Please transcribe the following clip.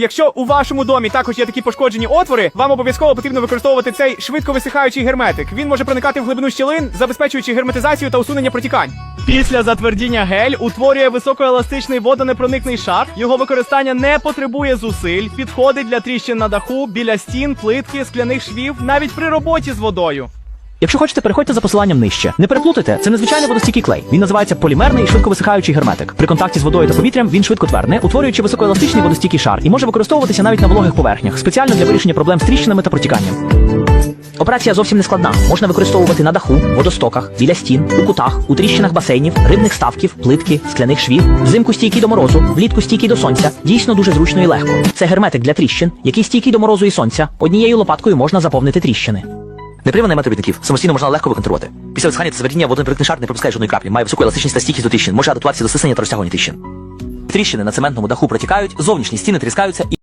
Якщо у вашому домі також є такі пошкоджені отвори, вам обов'язково потрібно використовувати цей швидко висихаючий герметик. Він може проникати в глибину щілин, забезпечуючи герметизацію та усунення протікань. Після затвердіння гель утворює високоеластичний водонепроникний шар. Його використання не потребує зусиль, підходить для тріщин на даху, біля стін, плитки, скляних швів, навіть при роботі з водою. Якщо хочете, переходьте за посиланням нижче. Не переплутайте, це незвичайний водостійкий клей. Він називається полімерний і швидко висихаючий герметик. При контакті з водою та повітрям він швидко твердне, утворюючи високоеластичний водостійкий шар і може використовуватися навіть на вологих поверхнях, спеціально для вирішення проблем з тріщинами та протіканням. Операція зовсім не складна. Можна використовувати на даху, водостоках, біля стін, у кутах, у тріщинах басейнів, рибних ставків, плитки, скляних швів, взимку стійкий до морозу, влітку стійкий до сонця. Дійсно дуже зручно і легко. Це герметик для тріщин, який стійкий до морозу і сонця. Однією лопаткою можна заповнити тріщини. Неприваний метод робітників. Самостійно можна легко виконтрувати. Після висхання та заведення водонепроникний шар не пропускає жодної краплі, має високу еластичність та стійкість до тріщин, може адаптуватися до стиснення та розтягування тріщин. Тріщини на цементному даху протікають, зовнішні стіни тріскаються і